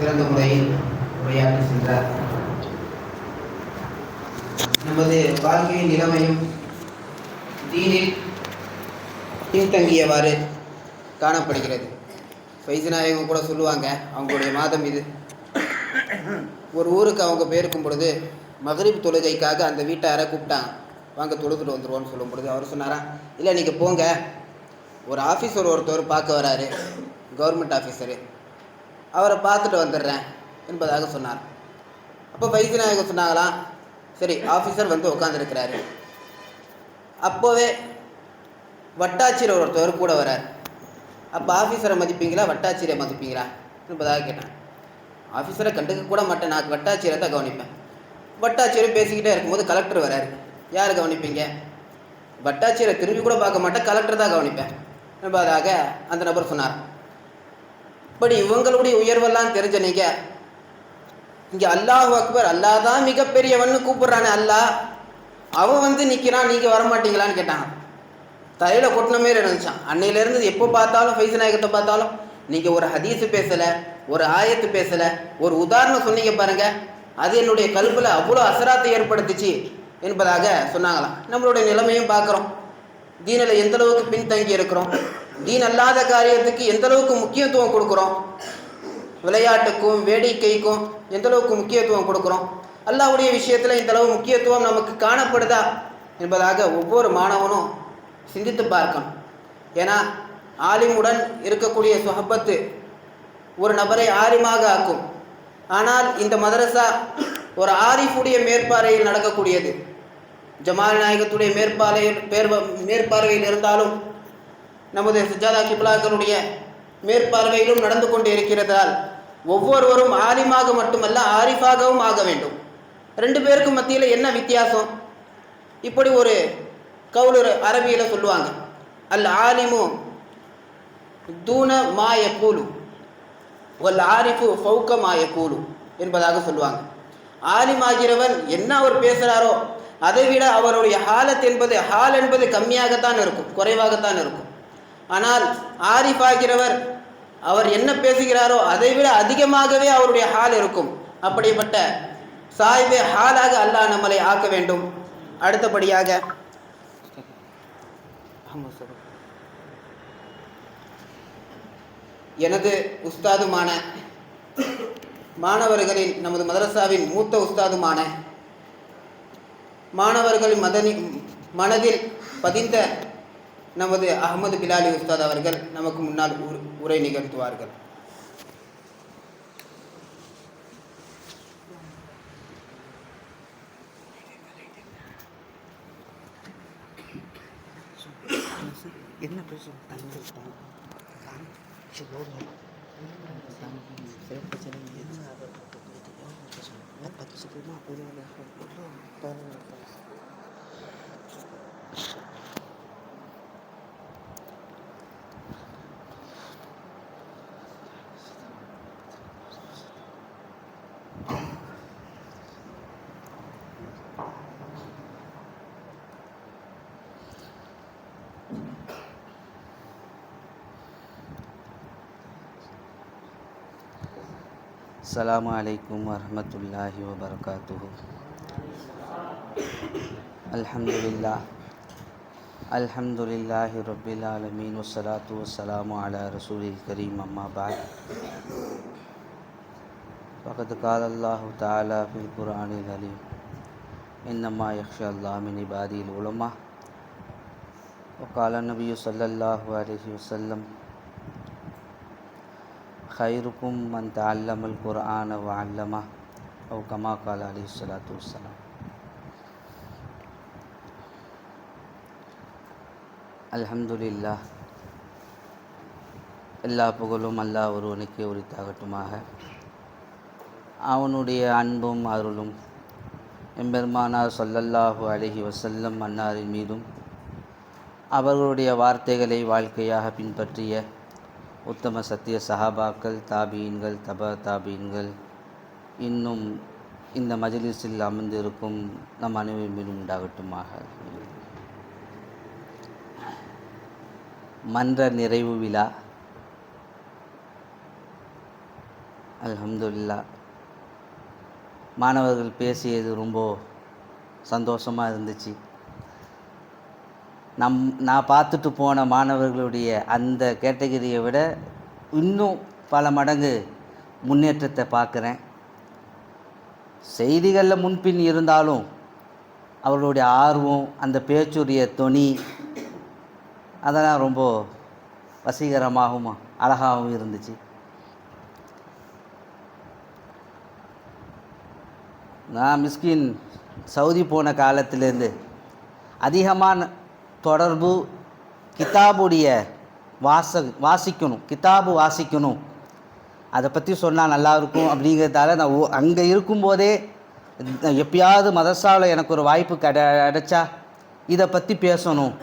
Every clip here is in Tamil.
சிறந்த முறையில் உரையாற்றி சென்றார். நமது வாழ்க்கையின் நிலைமையும் தீனில் பின்தங்கியவாறு காணப்படுகிறது. வைத்தியநாயகம் கூட சொல்லுவாங்க அவங்களுடைய மாதம் இது. ஒரு ஊருக்கு அவங்க போயிருக்கும் பொழுது மகரிப் தொழுகைக்காக அந்த வீட்டாரை கூப்பிட்டாங்க வாங்க தொழுதுட்டு வந்துருவோன்னு சொல்லும் பொழுது அவர் சொன்னாரா இல்லை நீங்கள் போங்க. ஒரு ஆஃபீஸர் ஒருத்தர் பார்க்க வராரு. கவர்மெண்ட் ஆஃபீஸரு அவரை பார்த்துட்டு வந்துடுறேன் என்பதாக சொன்னார். அப்போ வைத்தியநாயகர் சொன்னாங்களாம் சரி ஆஃபீஸர் வந்து உட்காந்துருக்கிறாரு அப்போவே வட்டாட்சியர் ஒருத்தவர் கூட வரார் அப்போ ஆஃபீஸரை மதிப்பீங்களா வட்டாட்சியரை மதிப்பீங்களா என்பதாக கேட்டேன். ஆஃபீஸரை கண்டுக்க கூட மாட்டேன் நான் வட்டாட்சியரை தான் கவனிப்பேன். வட்டாட்சியரும் பேசிக்கிட்டே இருக்கும்போது கலெக்டர் வராரு யார் கவனிப்பீங்க? வட்டாட்சியரை திரும்பி கூட பார்க்க மாட்டேன் கலெக்டர் தான் கவனிப்பேன் என்பதாக அந்த நபர் சொன்னார். இப்படி இவங்களுடைய உயர்வெல்லாம் தெரிஞ்ச நீங்க இங்க அல்லாஹ் அக்பர் அல்லாஹ் தான் மிகப்பெரியவன்னு கூப்பிடுறானே அல்லாஹ். அவன் வந்து நிற்கிறான் நீங்கள் வர மாட்டீங்களான்னு கேட்டான். தலையில் கொட்டின மாரி இருந்துச்சான் அன்னையிலேருந்து எப்போ பார்த்தாலும் ஃபைஸ் நாயகத்தை பார்த்தாலும் நீங்கள் ஒரு ஹதீஸு பேசலை ஒரு ஆயத்து பேசலை ஒரு உதாரணம் சொன்னீங்க பாருங்க அது என்னுடைய கல்பில் அவ்வளோ அசராத்தை ஏற்படுத்துச்சு என்பதாக சொன்னாங்களாம். நம்மளுடைய நிலைமையும் பார்க்குறோம். தீனில் எந்தளவுக்கு பின்தங்கி இருக்கிறோம்? தீன் அல்லாத காரியத்துக்கு எந்த அளவுக்கு முக்கியத்துவம் கொடுக்குறோம்? விளையாட்டுக்கும் வேடிக்கைக்கும் எந்த அளவுக்கு முக்கியத்துவம் கொடுக்குறோம்? அல்லாவுடைய விஷயத்தில் இந்த அளவு முக்கியத்துவம் நமக்கு காணப்படுதா என்பதாக ஒவ்வொரு மாணவனும் சிந்தித்து பார்க்கணும். ஏன்னா ஆலிமுடன் இருக்கக்கூடிய சுஹப்பத்து ஒரு நபரை ஆலிமாக ஆக்கும். ஆனால் இந்த மதரசா ஒரு ஆரிஃபுடைய மேற்பார்வையில் நடக்கக்கூடியது. ஜமால் நாயகத்துடைய மேற்பார்வையில் பேர் மேற்பார்வையில் இருந்தாலும் நமது சுஜாதா கிப்லாக்களுடைய மேற்பார்வையிலும் நடந்து கொண்டு இருக்கிறதால் ஒவ்வொருவரும் ஆலிமாக மட்டுமல்ல ஆரிஃபாகவும் ஆக வேண்டும். ரெண்டு பேருக்கும் மத்தியில் என்ன வித்தியாசம்? இப்படி ஒரு கவுலர் அரபியில் சொல்லுவாங்க. அல் ஆலிமு தூன மாய கூலு ஒல் ஆரிஃபு ஃபவுக்க மாய கூலு என்பதாக சொல்லுவாங்க. ஆலிமாகிறவன் என்ன அவர் பேசுகிறாரோ அதை விட அவருடைய ஹாலத் என்பது ஹால் என்பது கம்மியாகத்தான் இருக்கும் குறைவாகத்தான் இருக்கும். ஆனால் ஆரிஃப் ஆகிறவர் அவர் என்ன பேசுகிறாரோ அதை விட அதிகமாகவே அவருடைய ஹால் இருக்கும். அப்படிப்பட்ட சாய்பே ஹாலாக அல்லாஹ் நம்மளை ஆக்க வேண்டும். அடுத்தபடியாக எனது உஸ்தாதுமான மாணவர்களின் நமது மதரசாவின் மூத்த உஸ்தாதுமான மாணவர்களின் மதனி மனதில் பதிந்த நமது அகமது பிலாலி உஸ்தாத் அவர்கள் நமக்கு முன்னால் உரை நிகழ்த்துவார்கள். என்ன பேசும் السلام علیکم ورحمۃ اللہ وبرکاتہ۔ الحمد للہ الحمد للہ رب العالمین، والصلاة والسلام علی رسول کریم اما بعد۔ فقد قال اللہ تعالی فی القرآن العلیم، انما یخشى اللہ من عبادی العلماء۔ وقال نبی صلی اللہ علیہ وسلم ஹைருக்கும் மந்த் அல்லமல் குர்ஆன அல்லமா ஓ கமா கால அலி சலாத்து வலாம் அல்ஹம்துல்லா எல்லா புகழும் அல்லாஹ் ஒருவனுக்கே உரித்தாகட்டுமாக அவனுடைய அன்பும் அருளும் எம்பெருமானார் சொல்லல்லாஹு அழகி வசல்லம் அன்னாரின் மீதும் அவர்களுடைய வார்த்தைகளை வாழ்க்கையாக பின்பற்றிய உத்தம சத்திய சஹாபாக்கள் தாபீன்கள் தப தாபீன்கள் இன்னும் இந்த மஜ்லிஸில் அமர்ந்திருக்கும் நம் அனைவரும் மீதும் உண்டாகட்டுமாக. மன்ற நிறைவு விழா. அலமதுல்லா மாணவர்கள் பேசியது ரொம்ப சந்தோஷமாக இருந்துச்சு. நம் நான் பார்த்துட்டு போன மாணவர்களுடைய அந்த கேட்டகரியை விட இன்னும் பல மடங்கு முன்னேற்றத்தை பார்க்குறேன். செய்திகளில் முன்பின் இருந்தாலும் அவர்களுடைய ஆர்வம் அந்த பேச்சுடைய தொனி அதெல்லாம் ரொம்ப வசீகரமாகவும் அழகாகவும் இருந்துச்சு. நான் மிஸ்கின் சவுதி போன காலத்திலேருந்து அதிகமான தொடர்பு கிதாபுடைய வாச வாசிக்கணும். கிதாபு வாசிக்கணும். அதை பற்றி சொன்னால் நல்லாயிருக்கும் அப்படிங்கிறதால நான் அங்கே இருக்கும்போதே எப்பயாவது மதரசாவில் எனக்கு ஒரு வாய்ப்பு கட கிடைச்சா இதை பற்றி பேசணும்.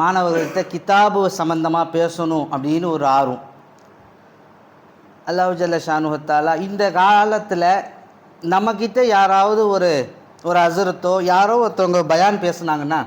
மாணவர்கள்ட்ட கிதாபு சம்மந்தமாக பேசணும் அப்படின்னு ஒரு ஆர்வம். அல்லாஹ் ஜல்ல ஷானுஹத்தாலா இந்த காலத்தில் நம்மக்கிட்ட யாராவது ஒரு ஒரு அசுரத்தோ யாரோ ஒருத்தவங்க பயான் பேசுனாங்கன்னா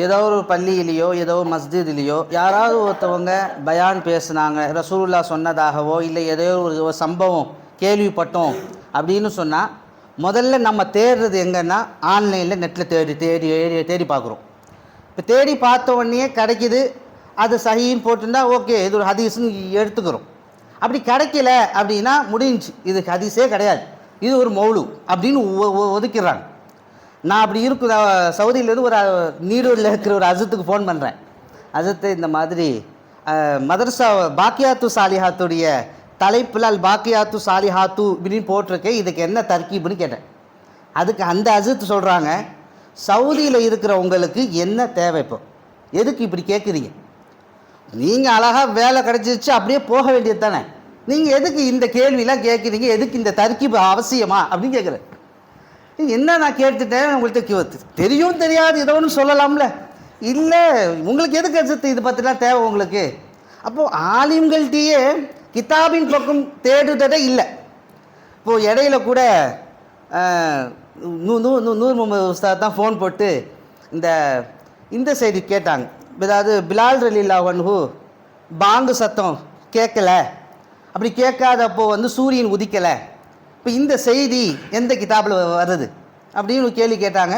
ஏதோ ஒரு பள்ளியிலேயோ ஏதோ ஒரு மஸ்ஜித்லேயோ யாராவது ஒருத்தவங்க பயான் பேசுனாங்க ரசூலுல்லா சொன்னதாகவோ இல்லை ஏதோ ஒரு சம்பவம் கேள்விப்பட்டோம் அப்படின்னு சொன்னால் முதல்ல நம்ம தேடுறது எங்கன்னா ஆன்லைனில் நெட்டில் தேடி தேடி தேடி தேடி பார்க்குறோம். இப்போ தேடி பார்த்த உடனே கிடைக்கிது அது சகின்னு போட்டிருந்தா ஓகே இது ஒரு ஹதீஸ்ன்னு எடுத்துக்கிறோம். அப்படி கிடைக்கல அப்படின்னா முடிஞ்சு இது ஹதீஸே கிடையாது. இது ஒரு மௌலு அப்படின்னு ஒதுக்கிறாங்க ஒ- ஒதுக்கிடுறாங்க. நான் அப்படி இருக்கு சவுதியிலேருந்து ஒரு நீடூரில் இருக்கிற ஒரு அஜத்துக்கு ஃபோன் பண்ணுறேன் அஜத்து இந்த மாதிரி மதர்சா மதரசா பாக்கியாத்து சாலிஹாத்துடைய தலைப்பில் அல் பாக்கியாத்து சாலிஹாத்து இப்படின்னு போட்டிருக்கேன் இதுக்கு என்ன தர்க்கீப்னு கேட்டேன். அதுக்கு அந்த அஜத்து சொல்கிறாங்க சவுதியில் இருக்கிற உங்களுக்கு என்ன தேவை இப்போ? எதுக்கு இப்படி கேட்குறீங்க நீங்கள் அழகாக வேலை கிடச்சிச்சு அப்படியே போக வேண்டியது தானே? நீங்கள் எதுக்கு இந்த கேள்விலாம் கேட்குறீங்க எதுக்கு இந்த தர்க்கீப் அவசியமா? அப்படின்னு கேட்குறேன் என்ன நான் கேட்டுட்டேன்? உங்கள்கிட்ட தெரியும் தெரியாது ஏதோ ஒன்று சொல்லலாம்ல. இல்லை உங்களுக்கு எதுக்கு அஜத்து இது பற்றிலாம் தேவை உங்களுக்கு? அப்போது ஆலிம்கள்கிட்டயே கிதாபின் பக்கம் தேடுதடே இல்லை. இப்போது இடையில கூட நூ நூ நூ நூர் முகமது உஸ்தாத் தான் ஃபோன் போட்டு இந்த இந்த செய்தி கேட்டாங்க. அதாவது பிலால் ரலீலா வன்ஹு பாங்கு சத்தம் கேட்கல. அப்படி கேட்காதப்போ வந்து சூரியன் உதிக்கலை. இப்போ இந்த செய்தி எந்த கிதாபில் வருது? அப்படின்னு கேள்வி கேட்டாங்க.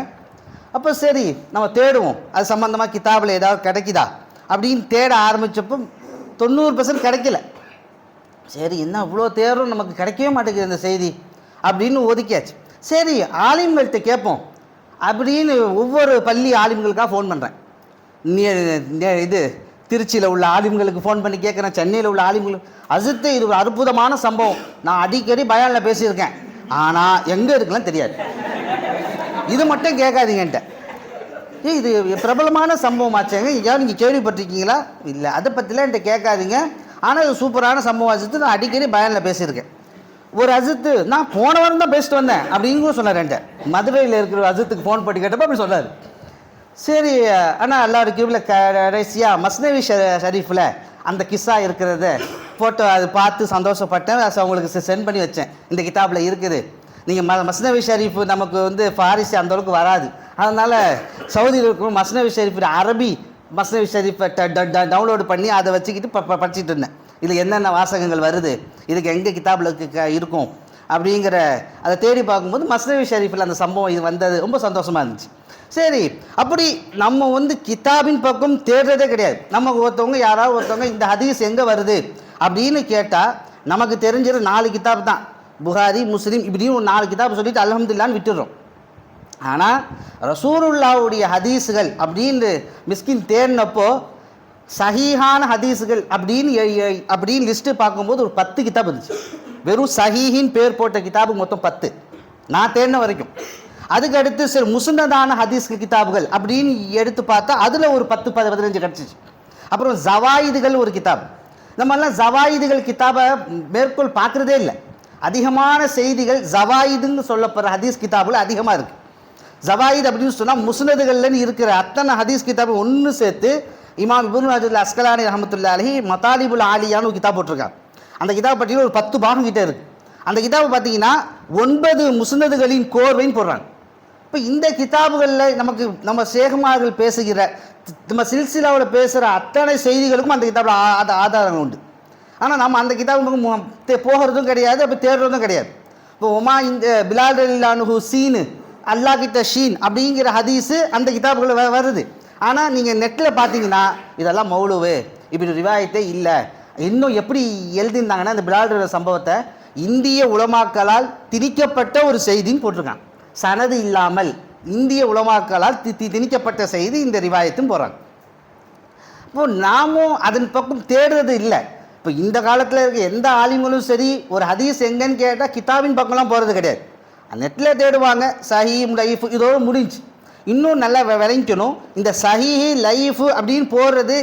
அப்போ சரி நம்ம தேடுவோம். அது சம்மந்தமாக கிதாபில் ஏதாவது கிடைக்குதா? அப்படின்னு தேட ஆரம்பித்தப்போ தொண்ணூறு பர்சன்ட் கிடைக்கல. சரி என்ன அவ்வளோ தேடும் நமக்கு கிடைக்கவே மாட்டேங்குது இந்த செய்தி. அப்படின்னு ஒதுக்கியாச்சு. சரி ஆலிம்கள்கிட்ட கேட்போம். அப்படின்னு ஒவ்வொரு பள்ளி ஆலிம்களுக்காக ஃபோன் பண்ணுறேன் இது திருச்சியில் உள்ள ஆலிம்களுக்கு ஃபோன் பண்ணி கேட்குறேன் சென்னையில் உள்ள ஆலிம்களுக்கு அஜித்து இது ஒரு அற்புதமான சம்பவம். நான் அடிக்கடி பயானில் பேசியிருக்கேன். ஆனால் எங்கே இருக்குலாம் தெரியாது. இது மட்டும் கேட்காதீங்கன்ட்ட ஏய் இது பிரபலமான சம்பவம் ஆச்சேங்க. எங்கேயாவது நீங்கள் கேள்விப்பட்டிருக்கீங்களா? இல்லை அதை பற்றிலாம் என்கிட்ட கேட்காதீங்க. ஆனால் இது சூப்பரான சம்பவம் அஜித்து நான் அடிக்கடி பயானில் பேசியிருக்கேன். ஒரு அஜித்து நான் போன வாரம் தான் பேசிட்டு வந்தேன். அப்படிங்கும் சொன்னார் என்கிட்ட. மதுரையில் இருக்கிற அஜித்துக்கு ஃபோன் பண்ணி கேட்டப்போ அப்படி சொன்னார். சரி ஆனால் எல்லாருக்கும் இவ்வளோ கடைசியாக மஸ்னவி ஷ- ஷரீஃபில் அந்த கிஸ்ஸா இருக்கிறத ஃபோட்டோ அது பார்த்து சந்தோஷப்பட்டேன். அவங்களுக்கு சென்ட் பண்ணி வச்சேன். இந்த கிதாபில் இருக்குது. நீங்கள் ம மஸ்னவி ஷரீஃப் நமக்கு வந்து ஃபாரிசி அந்த அளவுக்கு வராது. அதனால் சவுதியில் இருக்கும் மஸ்னவி ஷரீஃப் அரபி மஸ்னவி ஷரீஃபை டவுன்லோடு பண்ணி அதை வச்சுக்கிட்டு ப படிச்சுட்டு இருந்தேன். இதில் என்னென்ன வாசகங்கள் வருது? இதுக்கு எங்கே கிதாபில் இருக்கும்? அப்படிங்கிற அதை தேடி பார்க்கும்போது மஸ்னவி ஷரீஃபில் அந்த சம்பவம் இது வந்தது. ரொம்ப சந்தோஷமாக இருந்துச்சு. சரி அப்படி நம்ம வந்து கிதாபின் பக்கம் தேடுறதே கிடையாது. நம்ம ஒருத்தவங்க யாராவது ஒருத்தவங்க இந்த ஹதீஸ் எங்கே வருது? அப்படின்னு கேட்டால் நமக்கு தெரிஞ்சது நாலு கிதாப் தான். புகாரி முஸ்லீம் இப்படியும் ஒரு நாலு கிதாப் சொல்லிட்டு அலமதுல்லான்னு விட்டுடுறோம். ஆனால் ரசூருல்லாவுடைய ஹதீஸுகள் அப்படின்னு மிஸ்கின் தேடினப்போ சஹீஹான ஹதீஸுகள் அப்படின்னு அப்படின்னு லிஸ்ட்டு பார்க்கும்போது ஒரு பத்து கிதாப் இருந்துச்சு. வெறும் சஹீஹின் பேர் போட்ட கிதாபு மொத்தம் பத்து. நான் தேடின வரைக்கும். அதுக்கு அடுத்து சரி முசுனதான ஹதீஸ் கிதாபுகள் அப்படின்னு எடுத்து பார்த்தா அதில் ஒரு பத்து பதி பதினஞ்சு கிடச்சிச்சு. அப்புறம் ஜவாயிதுகள் ஒரு கிதாப். நம்மெல்லாம் ஜவாயிதுகள் கிதாபை மேற்கோள் பார்க்குறதே இல்லை. அதிகமான செய்திகள் ஜவாயிதுன்னு சொல்லப்படுற ஹதீஸ் கிதாபில் அதிகமாக இருக்குது ஜவாயித் அப்படின்னு சொன்னால் முசுனதுகள்லன்னு இருக்கிற அத்தனை ஹதீஸ் கிதாபை ஒன்று சேர்த்து இமாம் இபுன் அஜுல் அஸ்கலானி ரஹமத்துல்லா அலி மதாலிபுல் ஆலியான்னு ஒரு கிதாப் போட்டிருக்காங்க. அந்த கிதாப் பற்றியும் ஒரு பத்து பாகம் கிட்டே இருக்குது அந்த கிதாபை பார்த்தீங்கன்னா ஒன்பது முசுனதுகளின் கோர்வைன்னு போடுறாங்க. இப்போ இந்த கிதாபுகளில் நமக்கு நம்ம சேகமார்கள் பேசுகிற நம்ம சில்சிலாவில் பேசுகிற அத்தனை செய்திகளுக்கும் அந்த கிதாபில் அது ஆதாரங்கள் உண்டு. ஆனால் நம்ம அந்த கிதாபுக்கு போகிறதும் கிடையாது அப்போ தேடுறதும் கிடையாது. இப்போ ஒமா இந்த பிலால் அலிலானு சீனு அல்லா கிட்ட ஷீன் அப்படிங்கிற ஹதீஸு அந்த கிதாபுகளில் வருது. ஆனால் நீங்கள் நெட்டில் பார்த்தீங்கன்னா இதெல்லாம் மௌலுவு இப்படி ரிவாயத்தே இல்லை. இன்னும் எப்படி எழுதியிருந்தாங்கன்னா இந்த பிலால் சம்பவத்தை இந்திய உலமாக்களால் திணிக்கப்பட்ட ஒரு செய்தின்னு போட்டிருக்காங்க. சனது இல்லாமல் இந்திய உலமாக்களால் தி திணிக்கப்பட்ட செய்தி இந்த ரிவாயத்தும் போகிறாங்க இப்போ நாமும் அதன் பக்கம் தேடுறது இல்லை. இப்போ இந்த காலத்தில் இருக்க எந்த ஆலிம்களும் சரி ஒரு ஹதீஸ் எங்கன்னு கேட்டால் கிதாபின் பக்கம்லாம் போகிறது கிடையாது. நெட்டில் தேடுவாங்க சஹி லைஃப் இதோடு முடிஞ்சு. இன்னும் நல்லா விளைஞ்சணும் இந்த சஹிஹி லைஃபு அப்படின்னு போடுறது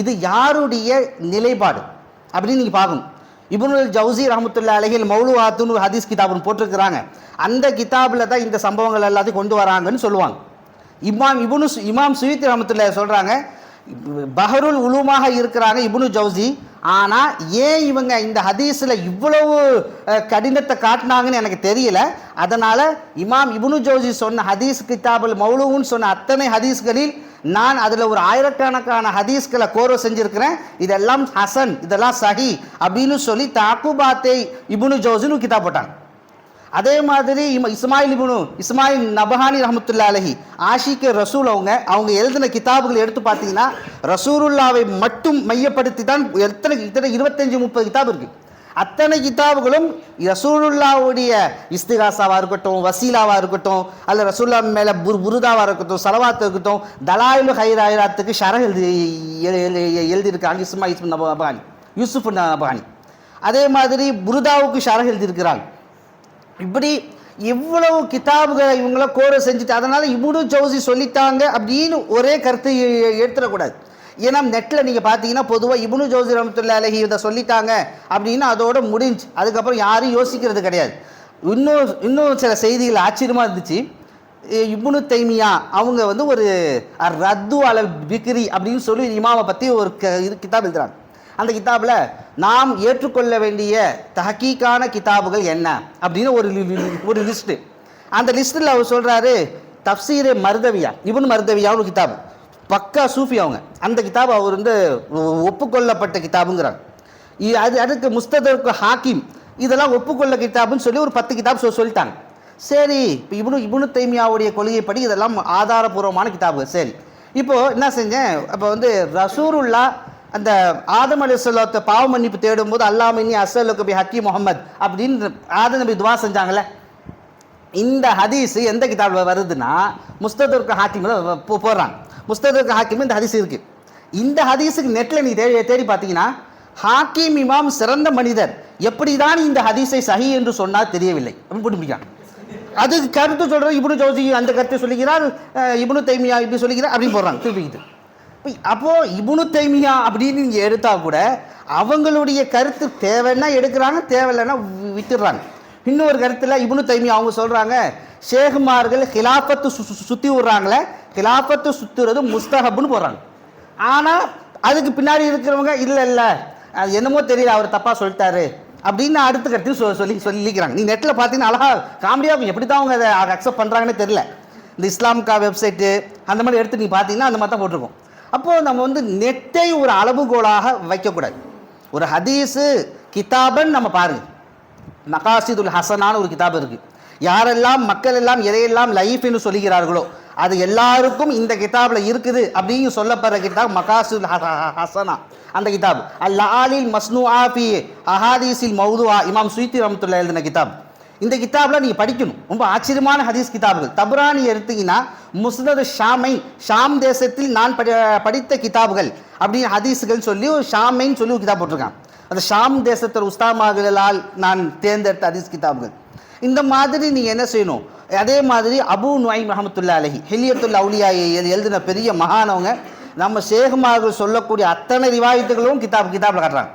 இது யாருடைய நிலைப்பாடு அப்படின்னு நீங்கள் பார்க்கணும். இபுனுல் ஜவுசி ரஹமத்துல்லா அலஹில் மௌலுவாத்துன்னு ஹதீஸ் கிதாப்னு போட்டிருக்கிறாங்க. அந்த கிதாபில் தான் இந்த சம்பவங்கள் எல்லாத்தையும் கொண்டு வராங்கன்னு சொல்லுவாங்க. இமாம் இபுனு இமாம் சுயித் ரஹமத்துல்லா சொல்கிறாங்க பஹருல் உலுமாக இருக்கிறாங்க இபுனு ஜவுசி ஆனால் ஏன் இவங்க இந்த ஹதீஸில் இவ்வளவு கடினத்தை காட்டினாங்கன்னு எனக்கு தெரியல. அதனால் இமாம் இபுனு ஜோஜி சொன்ன ஹதீஸ் கிதாபுல் மௌலுன்னு சொன்ன அத்தனை ஹதீஸ்களில் நான் அதில் ஒரு ஆயிரக்கணக்கான ஹதீஸ்களை கோர்வை செஞ்சுருக்கிறேன். இதெல்லாம் ஹசன் இதெல்லாம் சஹி அப்படின்னு சொல்லி தாக்குபாத்தை இபுனு ஜவுசின்னு கிதாப் போட்டாங்க. அதே மாதிரி இம இஸ்மாயில் இபுனு இஸ்மாயில் நபஹானி ரஹமத்துல்லா அலஹி ஆஷிக்கு ரசூல் அவங்க அவங்க எழுதின கிதாபுகள் எடுத்து பார்த்தீங்கன்னா ரசூருல்லாவை மட்டும் மையப்படுத்தி தான் எத்தனை இத்தனை இருபத்தஞ்சி முப்பது கிதாப் இருக்கு. அத்தனை கிதாபுகளும் ரசூலுல்லாவுடைய இஸ்திகாசாவாக இருக்கட்டும் வசீலாவாக இருக்கட்டும் அல்ல ரசூல்லா மேலே புர் புருதாவாக இருக்கட்டும் சலவாத்து இருக்கட்டும் தலாயிலு ஹைராயிராத்துக்கு ஷரஹ் எழுதி எழு- எழு- எழுதியிருக்காங்க இஸ்மா இஸ்மு நபானி யூசுஃப் நபானி அதே மாதிரி புருதாவுக்கு ஷரஹ் எழுதியிருக்கிறாங்க. இப்படி இவ்வளவு கிதாபுகளை இவங்கள கோர செஞ்சுட்டு அதனால் இப்னு ஜவுசி சொல்லிட்டாங்க அப்படின்னு ஒரே கருத்தை எடுத்துடக்கூடாது. ஏன்னா நெட்டில் நீங்கள் பார்த்தீங்கன்னா பொதுவாக இப்னு ஜோசி ரமத்துல்லா அலஹி இதை சொல்லிட்டாங்க அப்படின்னு அதோட முடிஞ்சு. அதுக்கப்புறம் யாரும் யோசிக்கிறது கிடையாது. இன்னும் இன்னும் சில செய்திகள் ஆச்சரியமாக இருந்துச்சு. இபுனு இப்னு தைமியா அவங்க வந்து ஒரு ரத்து அலல் பிக்ரி அப்படின்னு சொல்லி இமாவை பற்றி ஒரு க இது கிதாப் எழுதுறாங்க. அந்த கிதாபில் நாம் ஏற்றுக்கொள்ள வேண்டிய தஹக்கீக்கான கிதாபுகள் என்ன? அப்படின்னு ஒரு ஒரு லிஸ்ட்டு. அந்த லிஸ்ட்டில் அவர் சொல்கிறாரு தப்சீரே மருதவியா? இவன் மருதவியான்னு ஒரு பக்கா சூஃபி அவங்க. அந்த கிதாப் அவர் வந்து ஒப்புக்கொள்ளப்பட்ட கிதாபுங்கிறாங்க இ- அது அதுக்கு முஸ்ததற்கு ஹாக்கிம். இதெல்லாம் ஒப்புக்கொள்ள கிதாபுன்னு சொல்லி ஒரு பத்து கிதாப் சொல்லிட்டாங்க. சரி இப்போ இவனு இவனு தைமியாவுடைய கொள்கைப்படி இதெல்லாம் ஆதாரபூர்வமான கிதாபு சரி. இப்போது என்ன செஞ்சேன்? அப்போ வந்து ரசூருல்லா அந்த ஆதம் அலி சொல்லத்தை பாவ மன்னிப்பு தேடும்போது அல்லாமினி அசலுக்கு பி ஹக்கி முகமது அப்படின்னு ஆதம் நபி துவா செஞ்சாங்களே இந்த ஹதீஸ் எந்த கிதாபில் வருதுன்னா முஸ்ததுர்க்கு ஹாக்கிமில் போடுறாங்க. முஸ்ததுர்க்கு ஹாக்கிம் இந்த ஹதீஸ் இருக்குது இந்த ஹதீஸுக்கு நெட்டில் நீ தேடி தேடி பார்த்தீங்கன்னா ஹாக்கிம் இமாம் சிறந்த மனிதர் எப்படி தான் இந்த ஹதீஸை சஹி என்று சொன்னால் தெரியவில்லை. அப்படின்னு அது கருத்து சொல்கிற இப்னு ஜோசி அந்த கருத்தை சொல்லிக்கிறார் அஹ், இப்னு தைமியா இப்படி சொல்லிக்கிறார் அப்படின்னு போடுறாங்க. திருப்பிக்கிட்டு. அப்போது இபுனு தைமியா அப்படின்னு நீங்கள் எடுத்தால் கூட அவங்களுடைய கருத்து தேவைன்னா எடுக்கிறாங்க தேவையில்லைன்னா வி- விட்டுடுறாங்க. இன்னொரு கருத்தில் இபுனு தைமியா அவங்க சொல்கிறாங்க ஷேகுமார்கள் ஹிலாஃபத்து சு சு- சுத்தி விட்றாங்களே ஹிலாஃபத்து சுற்றுறது முஸ்தகப்னு போடுறாங்க. ஆனால் அதுக்கு பின்னாடி இருக்கிறவங்க இல்லை இல்லை அது என்னமோ தெரியல அவர் தப்பாக சொல்லிட்டாரு அப்படின்னு அடுத்த கருத்து சொ சொல்லி சொல்லிக்கிறாங்க. நீ நெட்டில் பார்த்தீங்கன்னா அழகாக காமெடியாக எப்படி தான் அவங்க அதை அக்செப்ட் பண்ணுறாங்கன்னு தெரியல. இந்த இஸ்லாம்கா வெப்சைட்டு அந்த மாதிரி எடுத்து நீ பார்த்தீங்கன்னா அந்த மாதிரி தான் போட்டிருக்கோம். அப்போது நம்ம வந்து நெட்டை ஒரு அளவுகோலாக வைக்கக்கூடாது. ஒரு ஹதீஸு கிதாபன் நம்ம பாருங்க. மகாசிதுல் ஹசனான ஒரு கிதாப் இருக்குது யாரெல்லாம் மக்கள் எல்லாம் எதையெல்லாம் லைஃப்னு சொல்லுகிறார்களோ அது எல்லாருக்கும் இந்த கிதாபில் இருக்குது அப்படின்னு சொல்லப்படுற கிதாப் மகாசிதுல் ஹசனா. அந்த கிதாப். அல் ஆலில் மஸ்னு ஆஃபி அஹாதீஸில் மௌதுவா இமாம் சுயித்தி ரமத்துல்லா எழுதின கிதாப். இந்த கிதாபில் நீங்கள் படிக்கணும். ரொம்ப ஆச்சரியமான ஹதீஸ் கிதாபுகள். தபுரானி எடுத்தீங்கன்னா முஸ்னது ஷாமை ஷாம் தேசத்தில் நான் படி படித்த கிதாபுகள் அப்படின்னு ஹதீஸுகள் சொல்லி ஒரு ஷாமைன்னு சொல்லி ஒரு கிதாப் போட்டிருக்கான் அந்த ஷாம் தேசத்தில் உஸ்தாமாகலால் நான் தேர்ந்தெடுத்த ஹதீஸ் கிதாபுகள். இந்த மாதிரி நீங்கள் என்ன செய்யணும்? அதே மாதிரி அபு நுஐம் ரஹமத்துல்லா அலஹி ஹெலியத்துல் அவுலியாயை எழுதின பெரிய மகானவங்க நம்ம சேகமாக சொல்லக்கூடிய அத்தனை ரிவாயத்துகளும் கிதாப் கிதாபில் காட்டுறாங்க.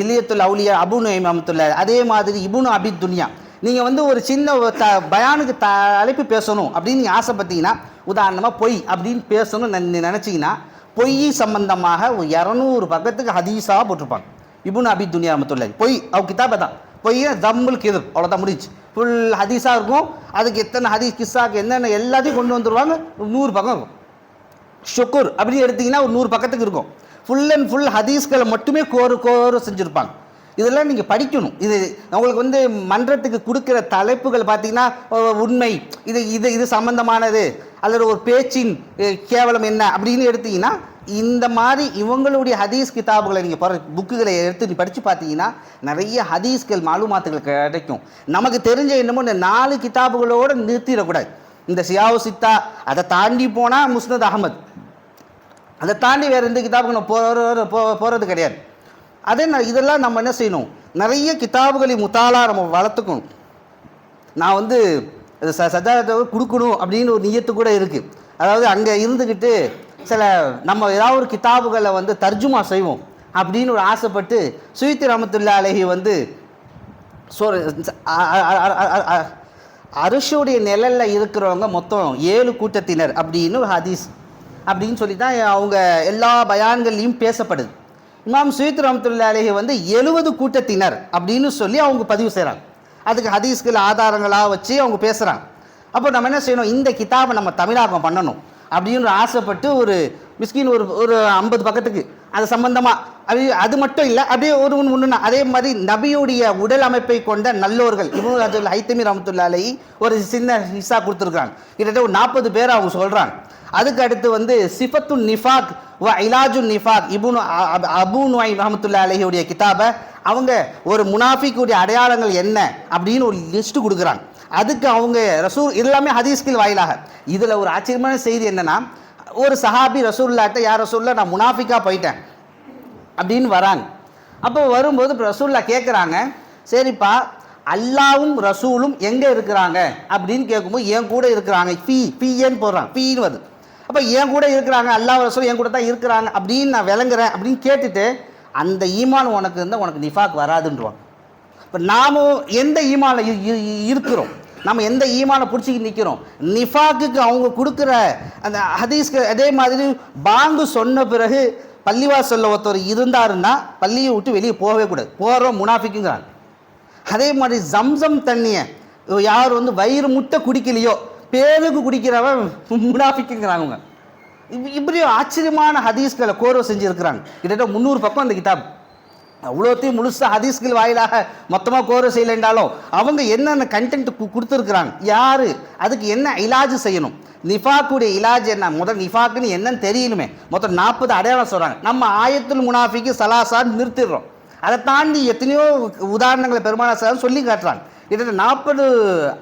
இலியத்துல் அவுலியா அபு நுஐம் ரஹமத்துல்லா அதே மாதிரி இபுனு அபித் துன்யா நீங்கள் வந்து ஒரு சின்ன ஒரு த பயானுக்கு த அழைப்பு பேசணும் அப்படின்னு நீங்கள் ஆசைப்பட்டீங்கன்னா உதாரணமாக பொய் அப்படின்னு பேசணும்னு நினச்சிங்கன்னா பொய் சம்பந்தமாக ஒரு இரநூறு பக்கத்துக்கு ஹதீஸாக போட்டிருப்பாங்க. இபுன் அபி துனியா ரமத்துல்லாஹி பொய் அவ கிதாபை தான். பொய் தம்முல் கிது அவ்வளோதான் முடிஞ்சு ஃபுல் ஹதீஸாக இருக்கும். அதுக்கு எத்தனை ஹதீஸ் கிஸ்ஸாக்கு என்னென்ன எல்லாத்தையும் கொண்டு வந்துடுவாங்க நூறு பக்கம் இருக்கும். ஷுக்குர் அப்படின்னு எடுத்தீங்கன்னா ஒரு நூறு பக்கத்துக்கு இருக்கும். ஃபுல் அண்ட் ஃபுல் ஹதீஸ்களை மட்டுமே கோரு கோரு செஞ்சுருப்பாங்க. இதெல்லாம் நீங்கள் படிக்கணும். இது உங்களுக்கு வந்து மன்றத்துக்கு கொடுக்குற தலைப்புகள் பார்த்தீங்கன்னா உண்மை இது இது இது சம்மந்தமானது அல்லது ஒரு பேச்சின் கேவலம் என்ன அப்படின்னு எடுத்தீங்கன்னா இந்த மாதிரி இவங்களுடைய ஹதீஸ் கிதாபுகளை நீங்கள் பற புக்குகளை எடுத்து நீ படித்து பார்த்தீங்கன்னா நிறைய ஹதீஸ்கள் மாலுமாத்துகள் கிடைக்கும். நமக்கு தெரிஞ்ச என்னமோ இந்த நாலு கிதாபுகளோடு நிறுத்திடக்கூடாது. இந்த சியாவு சித்தா அதை தாண்டி போனால் முஸ்னத் அகமது. அதை தாண்டி வேறு எந்த கிதாபுக்கு நம்ம போகிற போ போகிறது கிடையாது. அதே நான் இதெல்லாம் நம்ம என்ன செய்யணும்? நிறைய கிதாபுகளை முத்தாலாக நம்ம வளர்த்துக்கணும். நான் வந்து ச சஜாத்தை கொடுக்கணும் அப்படின்னு ஒரு நியத்து கூட இருக்குது அதாவது அங்கே இருந்துக்கிட்டு சில நம்ம ஏதாவது ஒரு கிதாபுகளை வந்து தர்ஜுமா செய்வோம் அப்படின்னு ஒரு ஆசைப்பட்டு சுயித்தி ரமத்துல்லா அலஹி வந்து சோ அரிசியுடைய நிழலில் இருக்கிறவங்க மொத்தம் ஏழு கூட்டத்தினர் அப்படின்னு ஒரு ஹதீஸ். அப்படின்னு சொல்லி தான் அவங்க எல்லா பயான்கள்லையும் பேசப்படுது. இமாம் சுயித் ரஹமத்துல்லா அலைஹி வந்து எழுபது கூட்டத்தினர் அப்படின்னு சொல்லி அவங்க பதிவு செய்கிறாங்க அதுக்கு ஹதீஸ்கள் ஆதாரங்களாக வச்சு அவங்க பேசுகிறாங்க அப்போ நம்ம என்ன செய்யணும்? இந்த கிதாபை நம்ம தமிழாக்கம் பண்ணணும் அப்படின்னு ஆசைப்பட்டு ஒரு மிஸ்கின் ஒரு ஒரு ஐம்பது பக்கத்துக்கு. அது சம்மந்தமாக அது அது மட்டும் இல்லை அப்படியே ஒரு ஒன்று ஒன்று அதே மாதிரி நபியுடைய உடல் அமைப்பை கொண்ட நல்லோர்கள் இவங்க அது ஐத்தமி ரமத்துல்லா அலை ஒரு சின்ன ஹிஸ்ஸா கொடுத்துருக்காங்க கிட்டத்தட்ட ஒரு நாற்பது பேர் அவங்க சொல்கிறாங்க அதுக்கு அடுத்து வந்து சிஃபத்து நிஃபாக் வ இலாஜு நிஃபாக். இபுனு அ- அ- அபு நுவாய் ரஹமத்துல்லா அலைஹியுடைய கிதாபை. அவங்க ஒரு முனாஃபிக்குடைய அடையாளங்கள் என்ன அப்படின்னு ஒரு லிஸ்ட்டு கொடுக்குறாங்க. அதுக்கு அவங்க ரசூல் எல்லாமே ஹதீஸ்கில் வாயிலாக. இதில் ஒரு ஆச்சரியமான செய்தி என்னன்னா ஒரு சஹாபி ரசூல்லாட்ட யார் ரசூல்லா நான் முனாஃபிக்காக போயிட்டேன். அப்படின்னு வராங்க. அப்போ வரும்போது ரசூல்லா கேட்குறாங்க சரிப்பா அல்லாவும் ரசூலும் எங்கே இருக்கிறாங்க? அப்படின்னு கேட்கும்போது என் கூட இருக்கிறாங்க. பி பிஎன்னு போடுறாங்க ஃபீன்னு வருது. அப்போ என் கூட இருக்கிறாங்க அல்லாஹ் ரசூல் என் கூட தான் இருக்கிறாங்க அப்படின்னு நான் விளங்குறேன் அப்படின்னு கேட்டுட்டு அந்த ஈமான் உனக்கு இருந்தால் உனக்கு நிஃபாக் வராதுன்றவாங்க. இப்போ நாமும் எந்த ஈமானில் இருக்கிறோம்? நம்ம எந்த ஈமானை பிடிச்சிக்கி நிற்கிறோம் நிஃபாக்குக்கு அவங்க கொடுக்குற அந்த ஹதீஸ்க்கு அதே மாதிரி பாங்கு சொன்ன பிறகு பள்ளிவாசலில் ஒருத்தர் இருந்தாருன்னா பள்ளியை விட்டு வெளியே போகவே கூடாது. போகிறோம் முனாஃபிக்குங்கிறாங்க. அதே மாதிரி ஜம்சம் தண்ணியை யார் வந்து வயிறு முட்டை குடிக்கலையோ பேருக்கு குடிக்கிறவன் முனாஃபிக்குங்கிறாங்க அவங்க. இப்படி ஆச்சரியமான ஹதீஸ்களை கோர்வை செஞ்சுருக்கிறாங்க. கிட்டத்தட்ட முந்நூறு பக்கம் அந்த கிதாப். அவ்வளோத்தையும் முழுசாக ஹதீஸ்கள் வாயிலாக மொத்தமாக கோர செய்யலைன்றாலும் அவங்க என்னென்ன கண்டென்ட் கொடுத்துருக்குறாங்க? யார்? அதுக்கு என்ன இலாஜ் செய்யணும்? நிஃபாக்குடைய இலாஜ் என்ன? முதல் நிஃபாக்குன்னு என்னன்னு தெரியணுமே. மொத்தம் நாற்பது அடையாளம் சொல்கிறாங்க நம்ம ஆயத்துல் முனாஃபிக்கு சலாசான்னு நிறுத்திடுறோம். அதை தாண்டி எத்தனையோ உதாரணங்களை பெருமானா சார் சொல்லி காட்டுறாங்க. கிட்டத்தட்ட நாற்பது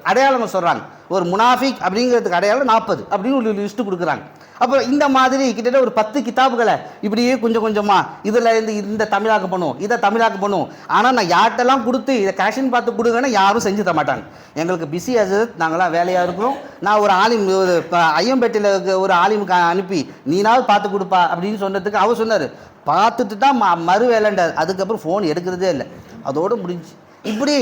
அடையாளங்கள் சொல்கிறாங்க ஒரு முனாஃபிக் அப்படிங்கிறதுக்கு அடையாளம் நாற்பது அப்படின்னு ஒரு லிஸ்ட்டு கொடுக்குறாங்க. அப்புறம் இந்த மாதிரி கிட்டத்தட்ட ஒரு பத்து கிதாபுகளை இப்படியே கொஞ்சம் கொஞ்சமாக இதில் இருந்து இந்த தமிழாக்க பண்ணுவோம் இதை தமிழாக்க பண்ணுவோம். ஆனால் நான் யார்கிட்டலாம் கொடுத்து இதை கேஷன் பார்த்து கொடுங்கன்னா யாரும் செஞ்சு தர மாட்டாங்க. எங்களுக்கு பிஸி அது நாங்களாம் வேலையாக இருக்கிறோம். நான் ஒரு ஆலிம் ஒரு ஐயம்பேட்டையில் இருக்க ஒரு ஆலிமுக்கு அனுப்பி நீனாவது பார்த்து கொடுப்பா அப்படின்னு சொன்னதுக்கு அவர் சொன்னார். பார்த்துட்டு தான் ம மறு வேலைன்றார். அதுக்கப்புறம் ஃபோன் எடுக்கிறதே இல்லை. அதோடு முடிஞ்சு. இப்படி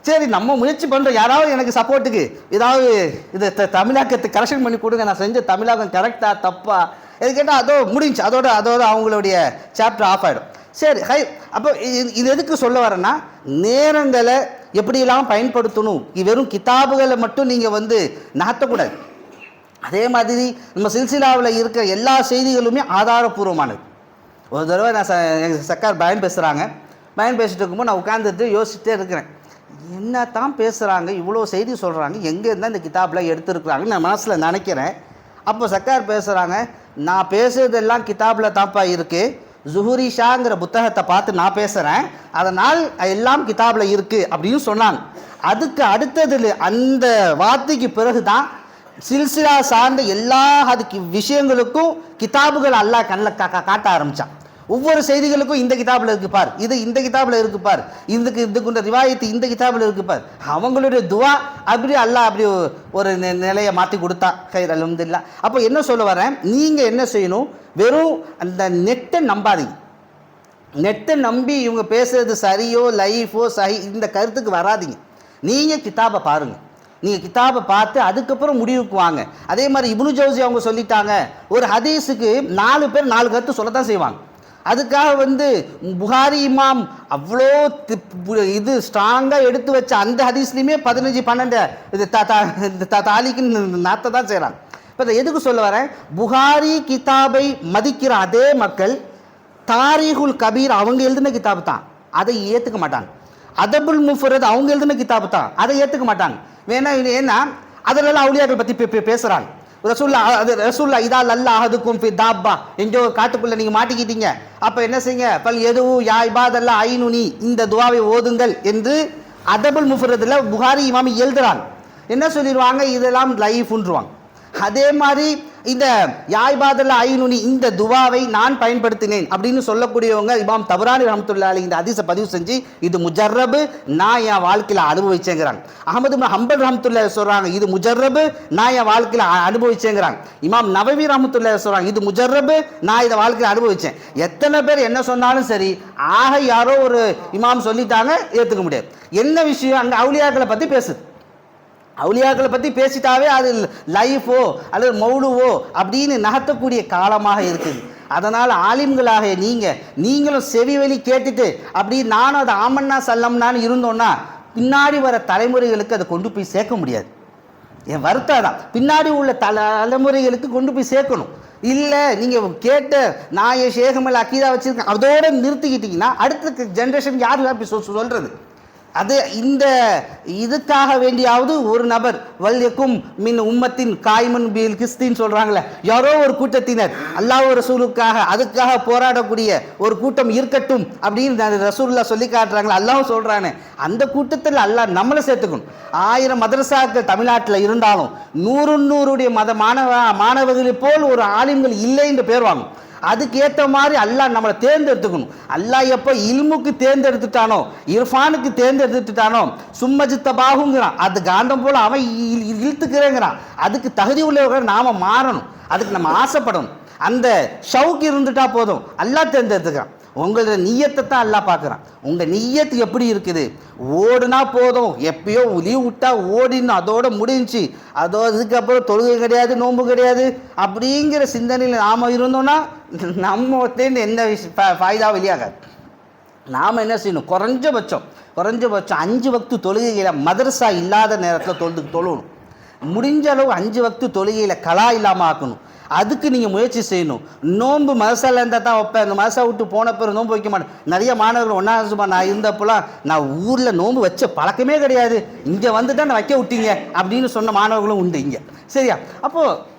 சரி நம்ம முயற்சி பண்ணுறோம் யாராவது எனக்கு சப்போர்ட்டுக்கு. ஏதாவது இதை த- தமிழாக்கத்தை கரெக்ஷன் பண்ணி கொடுங்க. நான் செஞ்ச தமிழாக்கம் கரெக்டாக தப்பா? இது கேட்டால் அதோ முடிஞ்சு. அதோட அதோட அவங்களுடைய சாப்டர் ஆஃப் ஆகிடும் சரி ஹை அப்போ இது இது எதுக்கு சொல்ல வரேன்னா நேரங்களை எப்படியெல்லாம் பயன்படுத்தணும்? வெறும் கிதாபுகளை மட்டும் நீங்கள் வந்து நகர்த்தக்கூடாது. அதே மாதிரி நம்ம சில்சிலாவில் இருக்கிற எல்லா செய்திகளுமே ஆதாரபூர்வமானது ஒரு தடவை நான் ச எங்கள் சக்கார் பயன் பேசுகிறாங்க பயன் பேசிட்டு இருக்கும்போது நான் உட்காந்துட்டு யோசிச்சுட்டே இருக்கிறேன். என்ன தான் பேசுகிறாங்க இவ்வளோ செய்தி சொல்கிறாங்க எங்கே இருந்தால் இந்த கிதாபில் எடுத்துருக்குறாங்கன்னு நான் மனசில் நினைக்கிறேன். அப்போ சக்கார் பேசுகிறாங்க நான் பேசுறதெல்லாம் கிதாபில் தான்ப்பா இருக்குது ஜுஹூரி ஷாங்கிற புத்தகத்தை பார்த்து நான் பேசுகிறேன் அதனால் எல்லாம் கிதாபில் இருக்குது அப்படின்னு சொன்னாங்க. அதுக்கு அடுத்ததில் அந்த வார்த்தைக்கு பிறகு தான் சில்சிலா சார்ந்த எல்லா அதுக்கு விஷயங்களுக்கும் கிதாபுகள் அல்லாஹ் கண்ணில் கா காட்ட ஆரம்பித்தான் ஒவ்வொரு செய்திகளுக்கும் இந்த கிதாபில் இருக்கு பார். இது இந்த கிதாபில் இருக்கு பார். இதுக்கு இதுக்குண்ட ரிவாயத்து இந்த கிதாபில் இருக்கு பார். அவங்களுடைய துவா அப்படி அல்லாஹ் அப்படி ஒரு நிலையை மாற்றி கொடுத்தா. கைர் அலமதுல்லா அப்போ என்ன சொல்ல வரேன்? நீங்கள் என்ன செய்யணும்? வெறும் அந்த நெட்டை நம்பாதீங்க. நெட்டை நம்பி இவங்க பேசுறது சரியோ லைஃபோ சஹி இந்த கருத்துக்கு வராதீங்க. நீங்கள் கிதாபை பாருங்கள் நீங்கள் கிதாபை பார்த்து அதுக்கப்புறம் முடிவுக்கு வாங்க. அதே மாதிரி இபுனு ஜவுசி அவங்க சொல்லிட்டாங்க. ஒரு ஹதீஸுக்கு நாலு பேர் நாலு கருத்து சொல்லத்தான் செய்வாங்க. அதுக்காக வந்து புகாரி இமாம் அவ்வளோ தி- இது ஸ்ட்ராங்காக எடுத்து வச்ச அந்த ஹதீஸ்லையுமே பதினஞ்சு பன்னெண்டு இது த இந்த த- தாலிக்குன்னு நாத்தை தான் செய்கிறாங்க இப்போ எதுக்கு சொல்ல வரேன்? புகாரி கிதாபை மதிக்கிற அதே மக்கள் தாரீகுல் கபீர் அவங்க எழுதின கிதாபு தான். அதை ஏற்றுக்க மாட்டாங்க. அதபுல் முஃபரத் அவங்க எழுதின கிதாபு தான். அதை ஏற்றுக்க மாட்டாங்க. வேணா ஏன்னா அதிலெல்லாம் அவுளியாக்கள் பற்றி பே பேசுகிறாங்க ரசூல்லா அது ரசூல்லா இதா லல்லா அஹதுக்கும் ஃபி தாப்பா. எங்கோ காட்டுக்குள்ளே நீங்கள் மாட்டிக்கிட்டீங்க. அப்போ என்ன செய்யுங்க? பல் எதுவும் யா இபாதல்லா ஐநுனி இந்த துவாவை ஓதுங்கள் என்று அதபுல் முஃபரத்தில் புகாரி இமாமி எழுதுறாங்க. என்ன சொல்லிடுவாங்க இதெல்லாம் லைஃப்ன்றுவாங்க. அதே மாதிரி இந்த யாய்பாதல்ல ஐநுனி இந்த துவாவை நான் பயன்படுத்தினேன் அப்படின்னு சொல்லக்கூடியவங்க இமாம் தவறானி ரஹமத்துல்லாலி இந்த அதிச பதிவு செஞ்சு இது முஜர்ரபு நான் என் வாழ்க்கையில் அனுபவிச்சேங்கிறாங்க அகமது ஹம்பல் ரஹமத்துல்லா சொல்றாங்க இது முஜர்ரபு நான் என் வாழ்க்கையில் அனுபவிச்சேங்கிறாங்க இமாம் நவவி ரஹமத்துல்லா சொல்றாங்க இது முஜர்ரபு நான் இதை வாழ்க்கையில் அனுபவிச்சேன். எத்தனை பேர் என்ன சொன்னாலும் சரி ஆக யாரோ ஒரு இமாம் சொல்லிட்டாங்க ஏற்றுக்க முடியாது. என்ன விஷயம்? அங்கே அவுளியாக்களை பற்றி பேசுது. அவுளியாக்களை பற்றி பேசிட்டாவே அது லைஃபோ அல்லது மௌலுவோ அப்படின்னு நகர்த்தக்கூடிய காலமாக இருக்குது. அதனால் ஆலிம்களாக நீங்கள் நீங்களும் செவி வழி கேட்டுட்டு அப்படி நானும் அதை ஆமன்னா சல்லம்னான்னு இருந்தோன்னா பின்னாடி வர தலைமுறைகளுக்கு அதை கொண்டு போய் சேர்க்க முடியாது. என் வருத்தம் தான். பின்னாடி உள்ள தல தலைமுறைகளுக்கு கொண்டு போய் சேர்க்கணும். இல்லை நீங்கள் கேட்ட நான் என் சேகமல் அக்கீதா வச்சுருக்கேன் அதோட நிறுத்திக்கிட்டிங்கன்னா அடுத்த ஜென்ரேஷன் யார் போய் சொல் சொல்கிறது அது இந்த இதுக்காக வேண்டியாவது ஒரு நபர் வல்யக்கும் மின் உம்மத்தின் காய்மன் பில் கிஸ்தின்னு சொல்கிறாங்களே யாரோ ஒரு கூட்டத்தினர் அல்லாஹ் ரசூலுக்காக அதுக்காக போராடக்கூடிய ஒரு கூட்டம் இருக்கட்டும் அப்படின்னு ரசூல்லா சொல்லி காட்டுறாங்களே அல்லாஹும் சொல்கிறானே அந்த கூட்டத்தில் அல்லாஹ் நம்மளை சேர்த்துக்கணும். ஆயிரம் மதரசாக்கள் தமிழ்நாட்டில் இருந்தாலும் நூறு நூறுடைய மத மாணவ மாணவர்களை போல் ஒரு ஆலிம்கள் இல்லை என்று பேர் வாங்கும். அதுக்கு ஏற்ற மாதிரி அல்லாஹ் நம்மளை தேர்ந்தெடுத்துக்கணும். அல்லாஹ் எப்போ இல்முக்கு தேர்ந்தெடுத்துட்டானோ இர்ஃபானுக்கு தேர்ந்தெடுத்துட்டானோ சும்மஜித்தபாகுங்கிறான் அது காந்தம் போல் அவன் இழுத்துக்கிறேங்கிறான். அதுக்கு தகுதி உள்ளவர்கள் நாம் மாறணும். அதுக்கு நம்ம ஆசைப்படணும். அந்த ஷவுக்கு இருந்துட்டா போதும். அல்லாஹ் தேர்ந்தெடுத்துக்கிறான். உங்களோட நீயத்தை தான் எல்லாம் பார்க்குறான். உங்கள் நீயத்து எப்படி இருக்குது? ஓடுனா போதும். எப்பயோ லீவ் விட்டா ஓடின்னு அதோட முடிஞ்சு. அதோ அதுக்கப்புறம் தொழுகை கிடையாது நோன்பு கிடையாது அப்படிங்கிற சிந்தனையில் நாம் இருந்தோம்னா நம்மகிட்டேருந்து எந்த விஷயம் ஃபாய்தா வெளியாகாது. நாம் என்ன செய்யணும்? குறைஞ்சபட்சம் குறைஞ்சபட்சம் அஞ்சு வக்து தொழுகையில் மதரசா இல்லாத நேரத்தில் தொழுது தொழணும் முடிஞ்ச அளவு அஞ்சு வக்து தொழுகையில் கலா இல்லாமல் ஆக்கணும். அதுக்கு நீங்கள் முயற்சி செய்யணும். நோன்பு மதரசால இருந்தால் தான் வைப்பேன். இந்த மதரசா விட்டு போன பிறகு நோன்பு வைக்க மாட்டேன். நிறைய மாணவர்கள் ஒன்றா சும்மா நான் இருந்தப்போலாம் நான் ஊரில் நோன்பு வச்ச பழக்கமே கிடையாது. இங்கே வந்து தான் நான் வைக்க விட்டீங்க? அப்படின்னு சொன்ன மாணவர்களும் உண்டு இங்கே. சரியா? அப்போது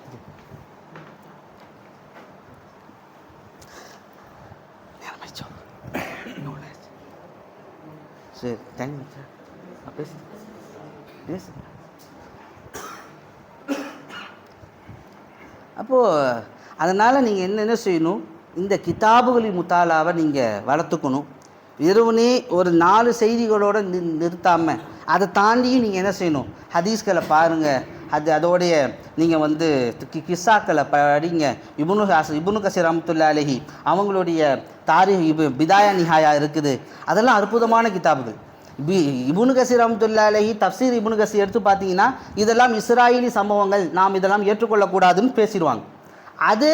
சரி தேங்க்யூ சார் பேசு பேசுங்க அப்போது அதனால் நீங்கள் என்னென்ன செய்யணும்? இந்த கிதாபுகளின் முத்தாலாவை நீங்கள் வளர்த்துக்கணும். வெறுவனே ஒரு நாலு செய்திகளோடு நி நிறுத்தாமல் அதை தாண்டியும் நீங்கள் என்ன செய்யணும்? ஹதீஸ்களை பாருங்கள் அது அதோடைய நீங்கள் வந்து கி- கிஸ்ஸாக்களை படிங்க. இபுனு ஹாஸ் இபுனு கசீர் அமத்துல்லா அலஹி அவங்களுடைய தாரி இபு பிதாயா நிஹாயா இருக்குது. அதெல்லாம் அற்புதமான கிதாபுகள். பி இபுனு கசீர் அஹமத்துல்லாலஹி தப்சீர் இபுனு கசீர் எடுத்து பார்த்தீங்கன்னா இதெல்லாம் இஸ்ராயலி சம்பவங்கள். நாம் இதெல்லாம் ஏற்றுக்கொள்ளக்கூடாதுன்னு பேசிடுவாங்க. அது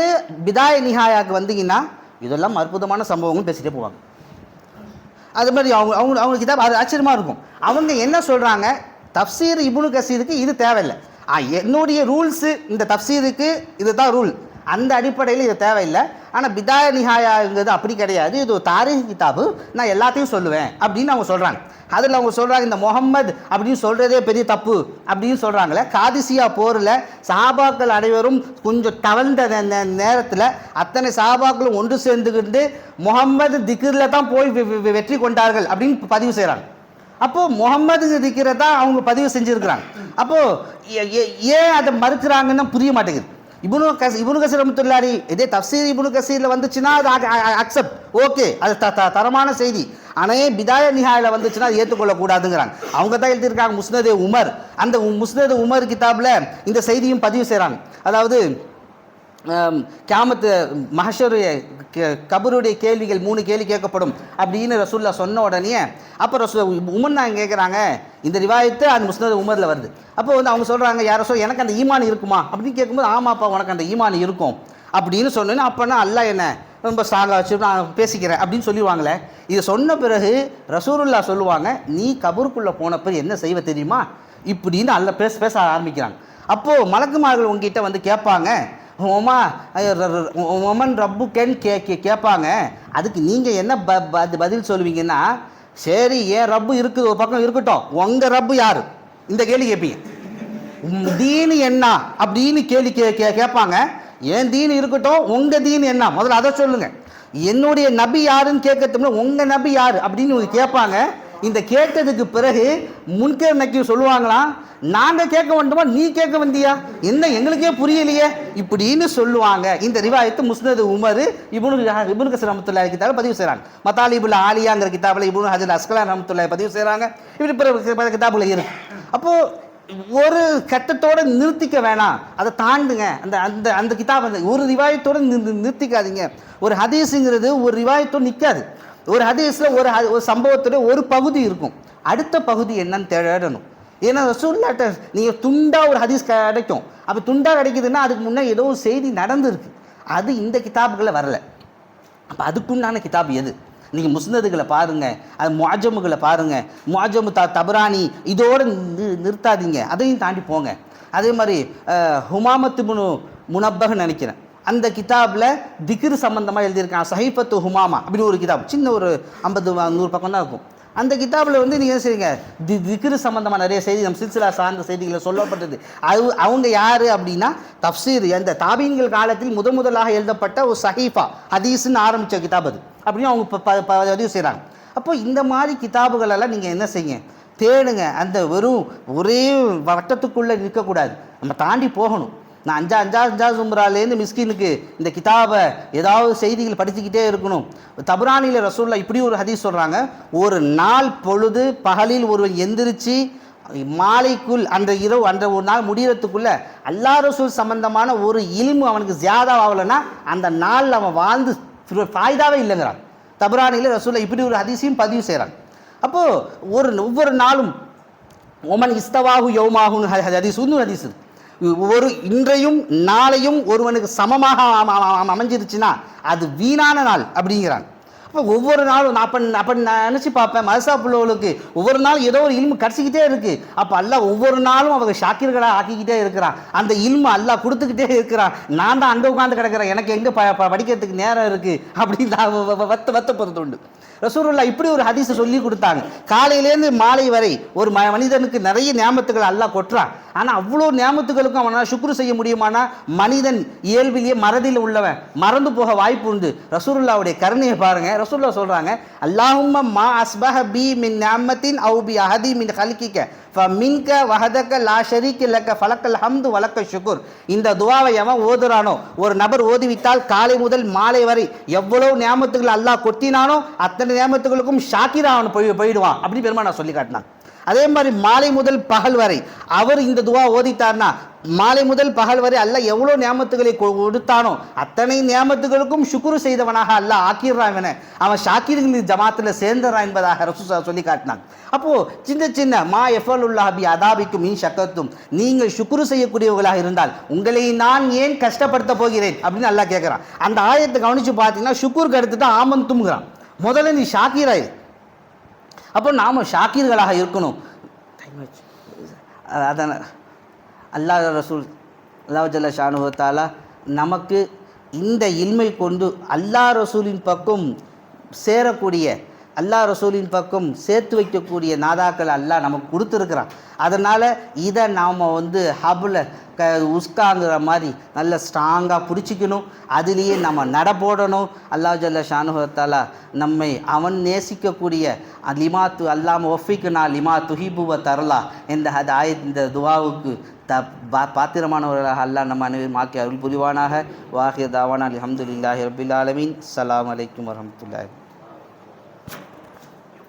பிதாய நிஹாயாக்கு வந்தீங்கன்னா இதெல்லாம் அற்புதமான சம்பவங்கள் பேசிகிட்டே போவாங்க. அது மாதிரி அவங்க அவங்க அவங்க கிதாப் அது ஆச்சரியமாக இருக்கும். அவங்க என்ன சொல்கிறாங்க தப்சீர் இபுனு கசீருக்கு இது தேவையில்லை. என்னுடைய ரூல்ஸு இந்த தப்சீருக்கு இதுதான் ரூல். அந்த அடிப்படையில் இது தேவையில்லை. ஆனால் பிதாய நிகாயாங்கிறது அப்படி கிடையாது. இது ஒரு தாரீக் கிதாபு. நான் எல்லாத்தையும் சொல்லுவேன் அப்படின்னு அவங்க சொல்கிறாங்க அதில் அவங்க சொல்கிறாங்க இந்த முகம்மது அப்படின்னு சொல்கிறதே பெரிய தப்பு அப்படின்னு சொல்கிறாங்களே காதிசியா போரில் சாபாக்கள் அனைவரும் கொஞ்சம் தவழ்ந்த நே- நேரத்தில் அத்தனை சாபாக்களும் ஒன்று சேர்ந்துக்கிட்டு முகம்மது திக்கிரில் தான் போய் வெ- வெற்றி கொண்டார்கள் அப்படின்னு பதிவு செய்கிறாங்க அப்போது முகம்மது திக்கிற தான் அவங்க பதிவு செஞ்சுருக்கிறாங்க. அப்போது ஏன் அதை மறுக்கிறாங்கன்னு புரிய மாட்டேங்குது. இபுனு கஸ் இபுனு கசீர் ரமத்துல்லாரி இதே தப்சீர் இபுனு கசீரில் வந்துச்சுன்னா அது அக்செப்ட். ஓகே. அது த த- தரமான செய்தி. ஆனால் பிதாய நிஹாயில் வந்துச்சுன்னா அது ஏற்றுக்கொள்ளக்கூடாதுங்கிறாங்க அவங்க தான் எழுதியிருக்காங்க முஸ்னதே உமர். அந்த முஸ்னது உமர் கிதாபில் இந்த செய்தியும் பதிவு செய்கிறாங்க அதாவது கேமத்து கியாமத்து கபருடைய கேள்விகள் மூணு கேள்வி கேட்கப்படும் அப்படின்னு ரசூல்லா சொன்ன உடனே அப்போ ரசூ உமன் நாங்கள் கேட்குறாங்க இந்த ரிவாயத்து அந்த முஸ்னத் உமரில் வருது. அப்போ வந்து அவங்க சொல்கிறாங்க யாரோ சொல் எனக்கு அந்த ஈமான் இருக்குமா? அப்படின்னு கேட்கும்போது ஆமாப்பா உனக்கு அந்த ஈமான் இருக்கும். அப்படின்னு சொன்னேன்னு அப்போனா அல்லா என்ன ரொம்ப ஸ்ட்ராங்காக வச்சு நான் பேசிக்கிறேன் அப்படின்னு சொல்லிடுவாங்களே. இது சொன்ன பிறகு ரசூருல்லா சொல்லுவாங்க நீ கபருக்குள்ளே போன பிறகு என்ன செய்வ தெரியுமா? இப்படின்னு அல்ல பேச பேச ஆரம்பிக்கிறாங்க. அப்போது மலக்குமார்கள் உங்ககிட்ட வந்து கேட்பாங்க உமா உமன் ரப்புக்கேன்னு கே கே கேட்பாங்க அதுக்கு நீங்கள் என்ன ப பதில் சொல்லுவீங்கன்னா சரி ஏன் ரப்பு இருக்குது ஒரு பக்கம் இருக்கட்டும். உங்கள் ரப்பு யார்? இந்த கேள்வி கேட்பீங்க உம் தீனு என்ன அப்படின்னு கேள்வி கே கே கேட்பாங்க ஏன் தீனு இருக்கட்டும் உங்கள் தீனு என்ன? முதல்ல அதை சொல்லுங்கள் என்னுடைய நபி யாருன்னு கேட்கறதுக்கு உங்கள் நபி யார் அப்படின்னு கேட்பாங்க இந்த கேட்டதுக்கு பிறகு முன்கர் நக்கி சொல்லுவாங்களாம் நாங்கள் கேட்க வேண்டுமா நீ கேட்க வந்தியா? என்ன எங்களுக்கே புரியலையே? இப்படின்னு சொல்லுவாங்க. இந்த ரிவாயத்து முஸ்னது உமர் இபுனு இபுனு கசர் ரமத்துல்லா கிதாபில் பதிவு செய்கிறாங்க மத்தாலிபுல் ஆலியாங்கிற கிதாபில் இபுனு ஹஜர் அஸ்கலான் ரமத்துல்லா பதிவு செய்கிறாங்க இப்படி பிற பல இருக்கு அப்போது ஒரு கட்டத்தோடு நிறுத்திக்க வேணாம். அதை தாண்டுங்க. அந்த அந்த அந்த கிதாப் ஒரு ரிவாயத்தோட நிறுத்திக்காதீங்க. ஒரு ஹதீஸுங்கிறது ஒரு ரிவாயத்தோடு நிற்காது. ஒரு ஹதீஸில் ஒரு ஒரு சம்பவத்தோட ஒரு பகுதி இருக்கும். அடுத்த பகுதி என்னன்னு தேடணும். ஏன்னா ரசூல்லாட்ட நீங்கள் துண்டாக ஒரு ஹதீஸ் கிடைக்கும் அப்போ துண்டாக கிடைக்குதுன்னா அதுக்கு முன்னே ஏதோ ஒரு செய்தி நடந்திருக்கு. அது இந்த கிதாபுகளில் வரல. அப்போ அதுக்குண்டான கிதாப் எது? நீங்கள் முஸ்னதுகளை பாருங்கள் அது முவாஜமுகளை பாருங்கள் முஆஜமு த தபரானி இதோடு நிறுத்தாதீங்க. அதையும் தாண்டி போங்க. அதே மாதிரி ஹுமாமத்து முனு முனப்பகன்னு நினைக்கிறேன். அந்த கிதாபில் திக்ரு சம்மந்தமாக எழுதியிருக்கான். சஹீஃபத்து ஹுமாமா அப்படின்னு ஒரு கிதாப். சின்ன ஒரு ஐம்பது நூறு பக்கம் தான் இருக்கும். அந்த கிதாபில் வந்து நீங்கள் என்ன செய்யுங்க தி திக்ரு சம்மந்தமாக நிறைய செய்தி நம்ம சில்சிலா சார்ந்த செய்திகளை சொல்லப்பட்டது. அது அவங்க யார் அப்படின்னா தப்சீர் அந்த தாபீன்கள் காலத்தில் முத முதலாக எழுதப்பட்ட ஒரு சஹீஃபா. ஹதீஸ்னு ஆரம்பித்த கிதாப் அது. அப்படின்னு அவங்க ப- ப- பதிவு செய்கிறாங்க அப்போ இந்த மாதிரி கிதாபுகளெல்லாம் நீங்கள் என்ன செய்யுங்க? தேடுங்க. அந்த வெறும் ஒரே வட்டத்துக்குள்ளே நிற்கக்கூடாது. நம்ம தாண்டி போகணும். நான் அஞ்சா அஞ்சா அஞ்சா சும்ராலேருந்து மிஸ்கினுக்கு இந்த கிதாபை ஏதாவது செய்திகள் படிச்சுக்கிட்டே இருக்கணும். தபுரானியில் ரசூல்லா இப்படி ஒரு ஹதீஸ் சொல்கிறாங்க ஒரு நாள் பொழுது பகலில் ஒருவன் எந்திரிச்சு மாலைக்குள் அந்த இரவு அந்த ஒரு நாள் முடிகிறதுக்குள்ளே அல்லா ரசூல் சம்பந்தமான ஒரு இல்மு அவனுக்கு ஜியாதா ஆகலைன்னா அந்த நாளில் அவன் வாழ்ந்து ஃபாய்தாவே இல்லைங்கிறான். தபுரானியில் ரசூல்லா இப்படி ஒரு ஹதீஸையும் பதிவு செய்கிறான் அப்போது ஒரு ஒவ்வொரு நாளும் ஒமன் இஸ்தவாகு யௌமாகுன்னு ஹதீஸ் இன்னும் ஹதீஸ் இருக்குது ஒரு இன்றையும் நாளையும் ஒருவனுக்கு சமமாக அமைஞ்சிருச்சுன்னா அது வீணான நாள் அப்படிங்கிறாங்க அப்போ ஒவ்வொரு நாளும் நான் அப்போ அப்போ நான் நினச்சி பார்ப்பேன். மதசா பிள்ளைகளுக்கு ஒவ்வொரு நாளும் ஏதோ ஒரு இல்மு கிடச்சிக்கிட்டே இருக்குது அப்போ அல்லாஹ் ஒவ்வொரு நாளும் அவங்க ஷாக்கிர்களாக ஆக்கிக்கிட்டே இருக்கிறான். அந்த இல்மு அல்லா கொடுத்துக்கிட்டே இருக்கிறான். நான் தான் அங்கே உட்காந்து கிடக்கிறேன். எனக்கு எங்கே ப படிக்கிறதுக்கு நேரம் இருக்குது அப்படின்னு நான் வத்த வத்தப்படுறது உண்டு. ரசூருல்லா இப்படி ஒரு ஹதீஸை சொல்லி கொடுத்தாங்க. காலையிலேருந்து மாலை வரை ஒரு ம மனிதனுக்கு நிறைய நியாமத்துகள் அல்லாஹ் கொட்டுறான். ஆனால் அவ்வளோ நியாமத்துகளுக்கும் அவனால் சுக்ரு செய்ய முடியுமானா? மனிதன் இயல்பிலேயே மறதியில் உள்ளவன். மறந்து போக வாய்ப்பு உண்டு. ரசூருல்லாவுடைய கருணையை பாருங்க. ரசூலுல்லா சொல்கிறாங்க அல்லாஹும் மா அஸ்பஹ பி மின் நியாமத்தின் அவு பி அஹதி மின் ஹல்கிக்க மின்க வஹதக்க லா ஷரீக் இல்லக்க ஃபலக்கல் ஹம்து வலக்க ஷுக்குர் இந்த துவாவை எவன் ஓதுறானோ ஒரு நபர் ஓதுவித்தால் காலை முதல் மாலை வரை எவ்வளவு நியமத்துக்கள் அல்லாஹ் கொட்டினானோ அத்தனை நியமத்துகளுக்கும் ஷாக்கிரா அவன் போய் போயிடுவான். அப்படின்னு பெருமா நான் சொல்லி காட்டினான் அதே மாதிரி மாலை முதல் பகல் வரை அவர் இந்த துவா ஓதித்தார்னா மாலை முதல் பகல் வரை அல்ல எவ்வளோ நியமத்துகளை கொ- கொடுத்தானோ அத்தனை நியமத்துகளுக்கும் சுக்குரு செய்தவனாக அல்லாஹ் ஆக்கிடுறான் என அவன் ஷாக்கிர்களின் ஜமாத்தில் சேர்ந்துறான் என்பதாக ரசூசா சொல்லி காட்டினான் அப்போது சின்ன சின்ன மா எஃபலுல்லா பி அதாபிக்கும் மீன் சக்கத்தும் நீங்கள் சுக்குரு செய்யக்கூடியவர்களாக இருந்தால் உங்களை நான் ஏன் கஷ்டப்படுத்த போகிறேன்? அப்படின்னு அல்லாஹ் கேட்குறான். அந்த ஆயத்தை கவனித்து பார்த்தீங்கன்னா சுக்குருக்கு எடுத்துட்டு ஆமந்தும்ங்கிறான் முதல்ல நீ ஷாக்கிராயிரு. அப்போ நாம் ஷாக்கீர்களாக இருக்கணும். அதான் அல்லாஹ் ரசூல் அல்லாஹ் ஜல்ல ஷானு நமக்கு இந்த இல்மை கொண்டு அல்லாஹ் ரசூலின் பக்கம் சேரக்கூடிய அல்லாஹ் ரசூலின் பக்கம் சேர்த்து வைக்கக்கூடிய நாதாக்கள் அல்லாஹ் நமக்கு கொடுத்துருக்குறான். அதனால் இதை நாம் வந்து ஹபில் க உஸ்காங்கிற மாதிரி நல்ல ஸ்ட்ராங்காக பிடிச்சிக்கணும். அதுலேயே நம்ம நட போடணும். அல்லாஹ் ஜல்ல ஷானுஹத்தாலா நம்மை அவன் நேசிக்கக்கூடிய லிமாத்து அல்லாம ஒஃபிக்குனா லிமா துஹிபுவ தரலா இந்த அது ஆய இந்த துவாவுக்கு த பா பாத்திரமானவர்களாக அல்லாஹ் நம்ம அனைவரும் ஆக்கி அருள் புரிவானாக. வாஹிய தாவானா அலமதுல்லாஹி ரபில் ஆலமீன். அலாம் வலைக்கம் வரமத்துல்லாஹி